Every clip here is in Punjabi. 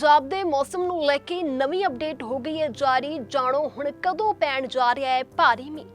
ਪੰਜਾਬ ਦੇ ਮੌਸਮ ਨੂੰ ਲੈ ਕੇ ਨਵੀਂ ਅਪਡੇਟ ਹੋ ਗਈ ਹੈ। ਜਾਰੀ ਜਾਣੋ ਹੁਣ ਕਦੋਂ ਪੈਣ ਜਾ ਰਿਹਾ ਹੈ ਭਾਰੀ ਮੀਂਹ।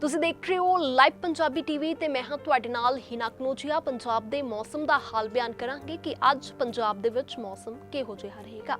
ਤੁਸੀਂ ਦੇਖ ਰਹੇ ਹੋ ਲਾਈਵ ਪੰਜਾਬੀ ਟੀਵੀ ਤੇ ਮੈਂ ਹਾਂ ਤੁਹਾਡੇ ਨਾਲ ਹਿਨਾ ਕਨੋਜੀਆ। ਪੰਜਾਬ ਦੇ ਮੌਸਮ ਦਾ ਹਾਲ ਬਿਆਨ ਕਰਾਂਗੇ ਕਿ ਅੱਜ ਪੰਜਾਬ ਦੇ ਵਿੱਚ ਮੌਸਮ ਕਿਹੋ ਜਿਹਾ ਰਹੇਗਾ।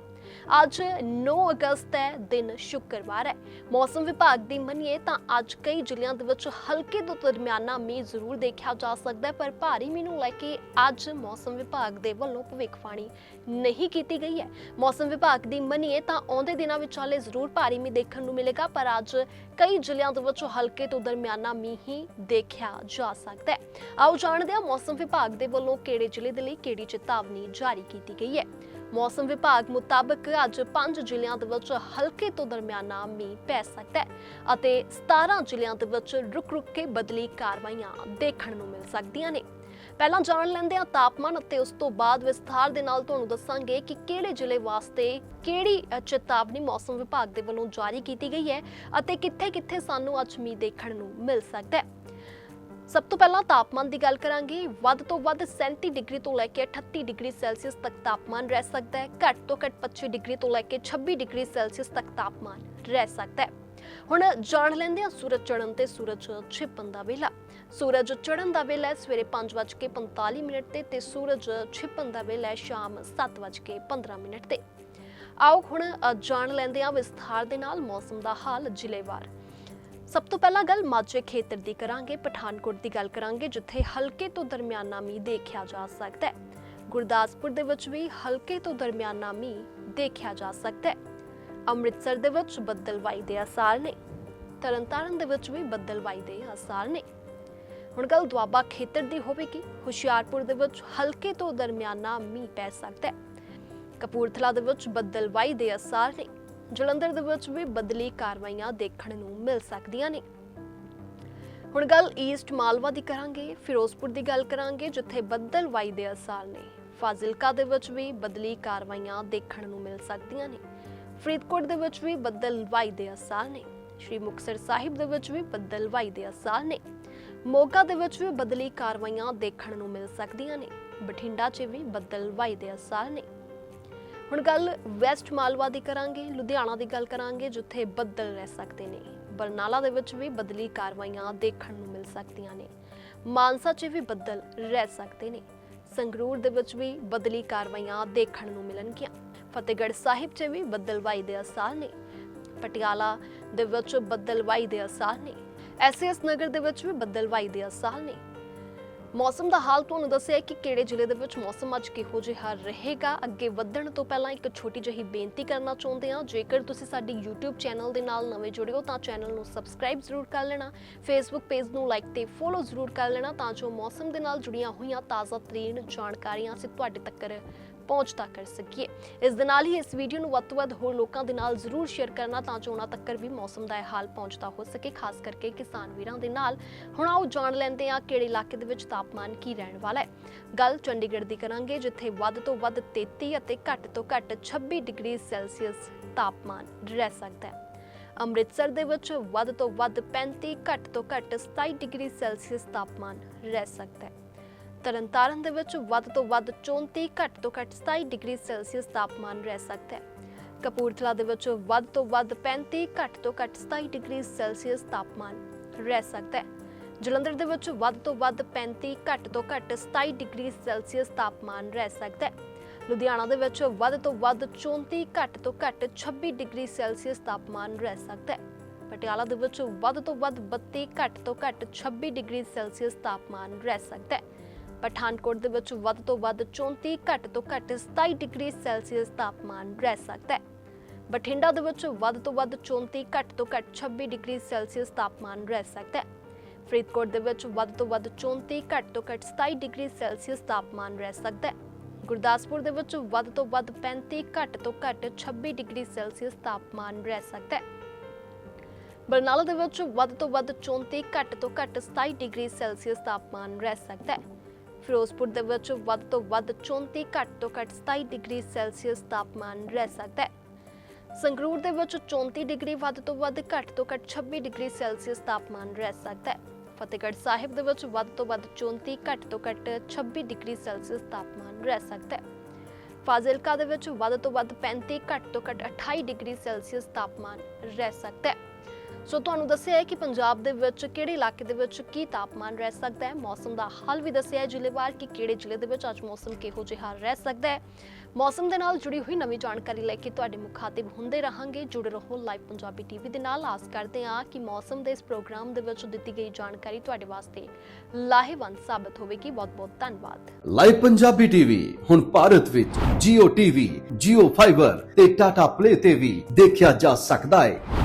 ਅੱਜ 9 ਅਗਸਤ ਹੈ, ਦਿਨ ਸ਼ੁੱਕਰਵਾਰ ਹੈ। ਮੌਸਮ ਵਿਭਾਗ ਦੀ ਮੰਨੀਏ ਤਾਂ ਅੱਜ ਕਈ ਜ਼ਿਲ੍ਹਿਆਂ ਦੇ ਵਿੱਚ ਹਲਕੇ ਤੋਂ ਦਰਮਿਆਨਾ ਮੀਂਹ ਜ਼ਰੂਰ ਦੇਖਿਆ ਜਾ ਸਕਦਾ ਹੈ, ਪਰ ਭਾਰੀ ਮੀਂਹ ਨੂੰ ਲੈ ਕੇ ਅੱਜ ਮੌਸਮ ਵਿਭਾਗ ਦੇ ਵੱਲੋਂ ਭਵਿੱਖਬਾਣੀ ਨਹੀਂ ਕੀਤੀ ਗਈ ਹੈ। ਮੌਸਮ ਵਿਭਾਗ ਦੀ ਮੰਨੀਏ ਤਾਂ ਆਉਂਦੇ ਦਿਨਾਂ ਵਿੱਚ ਹਾਲੇ ਜ਼ਰੂਰ ਭਾਰੀ ਮੀਂਹ ਦੇਖਣ ਨੂੰ ਮਿਲੇਗਾ, ਪਰ ਅੱਜ ਕਈ ਜ਼ਿਲ੍ਹਿਆਂ ਦੇ ਵਿੱਚ ਹਲਕੇ ਤੋਂ ਦਰਮਿਆਨਾ ਮੀਂਹ ਹੀ ਦੇਖਿਆ ਜਾ ਸਕਦਾ ਹੈ। ਆਓ ਜਾਣਦੇ ਹਾਂ ਮੌਸਮ ਵਿਭਾਗ ਦੇ ਵੱਲੋਂ ਕਿਹੜੇ ਜ਼ਿਲ੍ਹੇ ਦੇ ਲਈ ਕਿਹੜੀ ਚੇਤਾਵਨੀ ਜਾਰੀ ਕੀਤੀ ਗਈ ਹੈ। ਮੌਸਮ ਵਿਭਾਗ ਮੁਤਾਬਕ ਅੱਜ 5 ਜ਼ਿਲ੍ਹਿਆਂ ਦੇ ਵਿੱਚ ਹਲਕੇ ਤੋਂ ਦਰਮਿਆਨਾ ਮੀਂਹ ਪੈ ਸਕਦਾ ਹੈ ਅਤੇ 17 ਜ਼ਿਲ੍ਹਿਆਂ ਦੇ ਵਿੱਚ ਰੁਕ-ਰੁਕ ਕੇ ਬਦਲੀ ਕਾਰਵਾਈਆਂ ਦੇਖਣ ਨੂੰ ਮਿਲ ਸਕਦੀਆਂ ਨੇ। ਪਹਿਲਾਂ ਜਾਣ ਲੈਂਦੇ ਹਾਂ ਤਾਪਮਾਨ ਅਤੇ ਉਸ ਤੋਂ ਬਾਅਦ ਵਿਸਥਾਰ ਦੇ ਨਾਲ ਤੁਹਾਨੂੰ ਦੱਸਾਂਗੇ ਕਿ ਕਿਹੜੇ ਜ਼ਿਲ੍ਹੇ ਵਾਸਤੇ ਕਿਹੜੀ ਚੇਤਾਵਨੀ ਮੌਸਮ ਵਿਭਾਗ ਦੇ ਵੱਲੋਂ ਜਾਰੀ ਕੀਤੀ ਗਈ ਹੈ ਅਤੇ ਕਿੱਥੇ-ਕਿੱਥੇ ਸਾਨੂੰ ਅੱਜ ਮੀਂਹ ਦੇਖਣ ਨੂੰ ਮਿਲ ਸਕਦਾ ਹੈ। ਸਭ ਤੋਂ ਪਹਿਲਾਂ ਤਾਪਮਾਨ ਦੀ ਗੱਲ ਕਰਾਂਗੇ। ਵੱਧ ਤੋਂ ਵੱਧ 37 ਡਿਗਰੀ ਤੋਂ ਲੈ ਕੇ 38 ਡਿਗਰੀ ਸੈਲਸੀਅਸ ਤੱਕ ਤਾਪਮਾਨ ਰਹਿ ਸਕਦਾ ਹੈ। ਘੱਟ ਤੋਂ ਘੱਟ 25 ਡਿਗਰੀ ਤੋਂ ਲੈ ਕੇ 26 ਡਿਗਰੀ ਸੈਲਸੀਅਸ ਤੱਕ ਤਾਪਮਾਨ ਰਹਿ ਸਕਦਾ ਹੈ। ਹੁਣ ਜਾਣ ਲੈਂਦੇ ਹਾਂ ਸੂਰਜ ਚੜ੍ਹਨ ਤੇ ਸੂਰਜ ਛਿਪਣ ਦਾ ਵੇਲਾ। ਸੂਰਜ ਚੜ੍ਹਨ ਦਾ ਵੇਲਾ ਹੈ ਸਵੇਰੇ 5:45 ਮਿੰਟ ਤੇ ਤੇ ਸੂਰਜ ਛਿਪਣ ਦਾ ਵੇਲਾ ਹੈ ਸ਼ਾਮ 7:15 ਮਿੰਟ ਤੇ। ਆਓ ਹੁਣ ਜਾਣ ਲੈਂਦੇ ਹਾਂ ਵਿਸਥਾਰ ਦੇ ਨਾਲ ਮੌਸਮ ਦਾ ਹਾਲ ਜ਼ਿਲ੍ਹੇਵਾਰ ਸਭ ਤੋਂ ਪਹਿਲਾਂ ਗੱਲ ਮਾਝੇ ਖੇਤਰ ਦੀ ਕਰਾਂਗੇ, ਪਠਾਨਕੋਟ ਦੀ ਗੱਲ ਕਰਾਂਗੇ, ਜਿੱਥੇ ਹਲਕੇ ਤੋਂ ਦਰਮਿਆਨਾ ਮੀਂਹ ਦੇਖਿਆ ਜਾ ਸਕਦਾ ਹੈ। ਗੁਰਦਾਸਪੁਰ ਦੇ ਵਿੱਚ ਵੀ ਹਲਕੇ ਤੋਂ ਦਰਮਿਆਨਾ ਮੀਂਹ ਦੇਖਿਆ ਜਾ ਸਕਦਾ ਹੈ। ਅੰਮ੍ਰਿਤਸਰ ਦੇ ਵਿੱਚ ਬੱਦਲਵਾਈ ਦੇ ਆਸਾਰ ਨੇ। ਤਰਨਤਾਰਨ ਦੇ ਵਿੱਚ ਵੀ ਬੱਦਲਵਾਈ ਦੇ ਆਸਾਰ ਨੇ। ਹੁਣ ਗੱਲ ਦੁਆਬਾ ਖੇਤਰ ਦੀ ਹੋਵੇਗੀ। ਹੁਸ਼ਿਆਰਪੁਰ ਦੇ ਵਿੱਚ ਹਲਕੇ ਤੋਂ ਦਰਮਿਆਨਾ ਮੀਂਹ ਪੈ ਸਕਦਾ ਹੈ। ਕਪੂਰਥਲਾ ਦੇ ਵਿੱਚ ਬੱਦਲਵਾਈ ਦੇ ਆਸਾਰ ਨੇ। ਜਲੰਧਰ ਦੇ ਵਿੱਚ ਵੀ ਬਦਲੀ ਕਾਰਵਾਈਆਂ ਦੇਖਣ ਨੂੰ ਮਿਲ ਸਕਦੀਆਂ ਨੇ। ਹੁਣ ਗੱਲ ਈਸਟ ਮਾਲਵਾ ਦੀ ਕਰਾਂਗੇ, ਫਿਰੋਜ਼ਪੁਰ ਦੀ ਗੱਲ ਕਰਾਂਗੇ, ਜਿੱਥੇ ਬੱਦਲਵਾਈ ਦੇ ਅਸਾਰ ਨੇ। ਫਾਜ਼ਿਲਕਾ ਦੇ ਵਿੱਚ ਵੀ ਬਦਲੀ ਕਾਰਵਾਈਆਂ ਦੇਖਣ ਨੂੰ ਮਿਲ ਸਕਦੀਆਂ ਨੇ। ਫਰੀਦਕੋਟ ਦੇ ਵਿੱਚ ਵੀ ਬੱਦਲਵਾਈ ਦੇ ਅਸਾਰ ਨੇ। ਸ਼੍ਰੀ ਮੁਕਤਸਰ ਸਾਹਿਬ ਦੇ ਵਿੱਚ ਵੀ ਬੱਦਲਵਾਈ ਦੇ ਅਸਾਰ ਨੇ। ਮੋਗਾ ਦੇ ਵਿੱਚ ਵੀ ਬਦਲੀ ਕਾਰਵਾਈਆਂ ਦੇਖਣ ਨੂੰ ਮਿਲ ਸਕਦੀਆਂ ਨੇ। ਬਠਿੰਡਾ 'ਚ ਵੀ ਬੱਦਲਵਾਈ ਦੇ ਅਸਾਰ ਨੇ। ਹੁਣ ਗੱਲ ਵੈਸਟ ਮਾਲਵਾ ਦੀ ਕਰਾਂਗੇ, ਲੁਧਿਆਣਾ ਦੀ ਗੱਲ ਕਰਾਂਗੇ, ਜਿੱਥੇ ਬੱਦਲ ਰਹਿ ਸਕਦੇ ਨੇ। ਬਰਨਾਲਾ ਦੇ ਵਿੱਚ ਵੀ ਬਦਲੀ ਕਾਰਵਾਈਆਂ ਦੇਖਣ ਨੂੰ ਮਿਲ ਸਕਦੀਆਂ ਨੇ। ਮਾਨਸਾ 'ਚ ਵੀ ਬੱਦਲ ਰਹਿ ਸਕਦੇ ਨੇ। ਸੰਗਰੂਰ ਦੇ ਵਿੱਚ ਵੀ ਬਦਲੀ ਕਾਰਵਾਈਆਂ ਦੇਖਣ ਨੂੰ ਮਿਲਣਗੀਆਂ। ਫਤਿਹਗੜ੍ਹ ਸਾਹਿਬ 'ਚ ਵੀ ਬੱਦਲਵਾਈ ਦੇ ਅਸਾਰ ਨੇ। ਪਟਿਆਲਾ ਦੇ ਵਿੱਚ ਬੱਦਲਵਾਈ ਦੇ ਅਸਾਰ ਨੇ। ਐਸਐਸ ਨਗਰ ਦੇ ਵਿੱਚ ਵੀ ਬੱਦਲਵਾਈ ਦੇ ਅਸਾਰ ਨੇ। ਮੌਸਮ ਦਾ ਹਾਲ ਤੁਹਾਨੂੰ ਦੱਸਿਆ ਕਿ ਕਿਹੜੇ ਜ਼ਿਲ੍ਹੇ ਦੇ ਵਿੱਚ ਮੌਸਮ ਅੱਜ ਕਿਹੋ ਜਿਹਾ ਰਹੇਗਾ? ਅੱਗੇ ਵਧਣ ਤੋਂ ਪਹਿਲਾਂ ਇੱਕ ਛੋਟੀ ਜਿਹੀ ਬੇਨਤੀ ਕਰਨਾ ਚਾਹੁੰਦੇ ਹਾਂ। ਜੇਕਰ ਤੁਸੀਂ ਸਾਡੀ YouTube ਚੈਨਲ ਦੇ ਨਾਲ ਨਵੇਂ ਜੁੜੇ ਹੋ, ਤਾਂ ਚੈਨਲ ਨੂੰ ਸਬਸਕ੍ਰਾਈਬ ਜ਼ਰੂਰ ਕਰ ਲੈਣਾ। Facebook ਪੇਜ ਨੂੰ ਲਾਈਕ ਤੇ ਫੋਲੋ ਜ਼ਰੂਰ ਕਰ ਲੈਣਾ ਤਾਂ ਜੋ ਮੌਸਮ ਦੇ ਨਾਲ ਜੁੜੀਆਂ ਹੋਈਆਂ ਤਾਜ਼ਾ ਤਰੀਨ ਜਾਣਕਾਰੀਆਂ ਅਸੀਂ ਤੁਹਾਡੇ ਤੱਕ ਪਹੁੰਚਦਾ ਕਰ ਸਕੀਏ ਇਸ ਦੇ ਨਾਲ ਹੀ ਇਸ ਵੀਡੀਓ ਨੂੰ ਵੱਧ ਤੋਂ ਵੱਧ ਹੋਰ ਲੋਕਾਂ ਦੇ ਨਾਲ ਜ਼ਰੂਰ ਸ਼ੇਅਰ ਕਰਨਾ, ਤਾਂ ਜੋ ਉਹਨਾਂ ਤੱਕ ਵੀ ਮੌਸਮ ਦਾ ਇਹ ਹਾਲ ਪਹੁੰਚਦਾ ਹੋ ਸਕੇ, ਖਾਸ ਕਰਕੇ ਕਿਸਾਨ ਵੀਰਾਂ ਦੇ ਨਾਲ। ਹੁਣ ਆਓ ਜਾਣ ਲੈਂਦੇ ਹਾਂ ਕਿਹੜੇ ਇਲਾਕੇ ਦੇ ਵਿੱਚ ਤਾਪਮਾਨ ਕੀ ਰਹਿਣ ਵਾਲਾ ਹੈ। ਗੱਲ ਚੰਡੀਗੜ੍ਹ ਦੀ ਕਰਾਂਗੇ, ਜਿੱਥੇ ਵੱਧ ਤੋਂ ਵੱਧ 33 ਅਤੇ ਘੱਟ ਤੋਂ ਘੱਟ 26 ਡਿਗਰੀ ਸੈਲਸੀਅਸ ਤਾਪਮਾਨ ਰਹਿ ਸਕਦਾ ਹੈ। ਅੰਮ੍ਰਿਤਸਰ ਦੇ ਵਿੱਚ ਵੱਧ ਤੋਂ ਵੱਧ 35 ਘੱਟ ਤੋਂ ਘੱਟ 27 ਡਿਗਰੀ ਸੈਲਸੀਅਸ ਤਾਪਮਾਨ ਰਹਿ ਸਕਦਾ ਹੈ। ਤਰਨਤਾਰਨ ਦੇ ਵਿੱਚ ਵੱਧ ਤੋਂ ਵੱਧ 34 ਘੱਟ ਤੋਂ ਘੱਟ 27 ਡਿਗਰੀ ਸੈਲਸੀਅਸ ਤਾਪਮਾਨ ਰਹਿ ਸਕਦਾ ਹੈ। ਕਪੂਰਥਲਾ ਦੇ ਵਿੱਚ ਵੱਧ ਤੋਂ ਵੱਧ 35 ਘੱਟ ਤੋਂ ਘੱਟ 27 ਡਿਗਰੀ ਸੈਲਸੀਅਸ ਤਾਪਮਾਨ ਰਹਿ ਸਕਦਾ ਹੈ। ਜਲੰਧਰ ਦੇ ਵਿੱਚ ਵੱਧ ਤੋਂ ਵੱਧ 35 ਘੱਟ ਤੋਂ ਘੱਟ 27 ਡਿਗਰੀ ਸੈਲਸੀਅਸ ਤਾਪਮਾਨ ਰਹਿ ਸਕਦਾ ਹੈ। ਲੁਧਿਆਣਾ ਦੇ ਵਿੱਚ ਵੱਧ ਤੋਂ ਵੱਧ 34 ਘੱਟ ਤੋਂ ਘੱਟ 26 ਡਿਗਰੀ ਸੈਲਸੀਅਸ ਤਾਪਮਾਨ ਰਹਿ ਸਕਦਾ ਹੈ। ਪਟਿਆਲਾ ਦੇ ਵਿੱਚ ਵੱਧ ਤੋਂ ਵੱਧ 32 ਘੱਟ ਤੋਂ ਘੱਟ 26 ਡਿਗਰੀ ਸੈਲਸੀਅਸ ਤਾਪਮਾਨ ਰਹਿ ਸਕਦਾ ਹੈ। ਪਠਾਨਕੋਟ ਦੇ ਵਿੱਚ ਵੱਧ ਤੋਂ ਵੱਧ 34 ਘੱਟ ਤੋਂ ਘੱਟ 27 ਡਿਗਰੀ ਸੈਲਸੀਅਸ ਤਾਪਮਾਨ ਰਹਿ ਸਕਦਾ ਹੈ। ਬਠਿੰਡਾ ਦੇ ਵਿੱਚ ਵੱਧ ਤੋਂ ਵੱਧ 34 ਘੱਟ ਤੋਂ ਘੱਟ 26 ਡਿਗਰੀ ਸੈਲਸੀਅਸ ਤਾਪਮਾਨ ਰਹਿ ਸਕਦਾ ਹੈ। ਫਰੀਦਕੋਟ ਦੇ ਵਿੱਚ ਵੱਧ ਤੋਂ ਵੱਧ 34 ਘੱਟ ਤੋਂ ਘੱਟ 27 ਡਿਗਰੀ ਸੈਲਸੀਅਸ ਤਾਪਮਾਨ ਰਹਿ ਸਕਦਾ ਹੈ। ਗੁਰਦਾਸਪੁਰ ਦੇ ਵਿੱਚ ਵੱਧ ਤੋਂ ਵੱਧ 35 ਘੱਟ ਤੋਂ ਘੱਟ 26 ਡਿਗਰੀ ਸੈਲਸੀਅਸ ਤਾਪਮਾਨ ਰਹਿ ਸਕਦਾ ਹੈ। ਬਰਨਾਲਾ ਦੇ ਵਿੱਚ ਵੱਧ ਤੋਂ ਵੱਧ 34 ਘੱਟ ਤੋਂ ਘੱਟ 27 ਡਿਗਰੀ ਸੈਲਸੀਅਸ ਤਾਪਮਾਨ ਰਹਿ ਸਕਦਾ ਹੈ। ਫਿਰੋਜ਼ਪੁਰ ਦੇ ਵਿੱਚ ਵੱਧ ਤੋਂ ਵੱਧ 34 ਘੱਟ ਤੋਂ ਘੱਟ 27 ਡਿਗਰੀ ਸੈਲਸੀਅਸ ਤਾਪਮਾਨ ਰਹਿ ਸਕਦਾ ਹੈ। ਸੰਗਰੂਰ ਦੇ ਵਿੱਚ 34 ਡਿਗਰੀ ਵੱਧ ਤੋਂ ਵੱਧ ਘੱਟ ਤੋਂ ਘੱਟ 26 ਡਿਗਰੀ ਸੈਲਸੀਅਸ ਤਾਪਮਾਨ ਰਹਿ ਸਕਦਾ ਹੈ। ਫਤਿਹਗੜ੍ਹ ਸਾਹਿਬ ਦੇ ਵਿੱਚ ਵੱਧ ਤੋਂ ਵੱਧ 34 ਘੱਟ ਤੋਂ ਘੱਟ 26 ਡਿਗਰੀ ਸੈਲਸੀਅਸ ਤਾਪਮਾਨ ਰਹਿ ਸਕਦਾ ਹੈ। ਫਾਜ਼ਿਲਕਾ ਦੇ ਵਿੱਚ ਵੱਧ ਤੋਂ ਵੱਧ 35 ਘੱਟ ਤੋਂ ਘੱਟ 28 ਡਿਗਰੀ ਸੈਲਸੀਅਸ ਤਾਪਮਾਨ ਰਹਿ ਸਕਦਾ ਹੈ। ਸੋ ਤੁਹਾਨੂੰ ਦੱਸਿਆ ਹੈ ਕਿ ਪੰਜਾਬ ਦੇ ਵਿੱਚ ਕਿਹੜੇ ਇਲਾਕੇ ਦੇ ਵਿੱਚ ਕੀ ਤਾਪਮਾਨ ਰਹਿ ਸਕਦਾ ਹੈ? ਮੌਸਮ ਦਾ ਹਾਲ ਵੀ ਦੱਸਿਆ ਹੈ ਜ਼ਿਲ੍ਹੇਵਾਰ ਕਿ ਕਿਹੜੇ ਜ਼ਿਲ੍ਹੇ ਦੇ ਵਿੱਚ ਅੱਜ ਮੌਸਮ ਕਿਹੋ ਜਿਹਾ ਰਹਿ ਸਕਦਾ ਹੈ? ਮੌਸਮ ਦੇ ਨਾਲ ਜੁੜੀ ਹੋਈ ਨਵੀਂ ਜਾਣਕਾਰੀ ਲੈ ਕੇ ਤੁਹਾਡੇ ਮੁਖਾਤਿਬ ਹੁੰਦੇ ਰਹਾਂਗੇ। ਜੁੜੇ ਰਹੋ ਲਾਈਵ ਪੰਜਾਬੀ ਟੀਵੀ ਦੇ ਨਾਲ। ਆਸ ਕਰਦੇ ਹਾਂ ਕਿ ਮੌਸਮ ਦੇ ਇਸ ਪ੍ਰੋਗਰਾਮ ਦੇ ਵਿੱਚ ਦਿੱਤੀ ਗਈ ਜਾਣਕਾਰੀ ਤੁਹਾਡੇ ਵਾਸਤੇ ਲਾਹੇਵੰਦ ਸਾਬਤ ਹੋਵੇਗੀ। ਬਹੁਤ-ਬਹੁਤ ਧੰਨਵਾਦ। ਲਾਈਵ ਪੰਜਾਬੀ ਟੀਵੀ ਹੁਣ ਭਾਰਤ ਵਿੱਚ Jio TV, Jio Fiber ਤੇ Tata Play ਤੇ ਵੀ ਦੇਖਿਆ ਜਾ ਸਕਦਾ ਹੈ।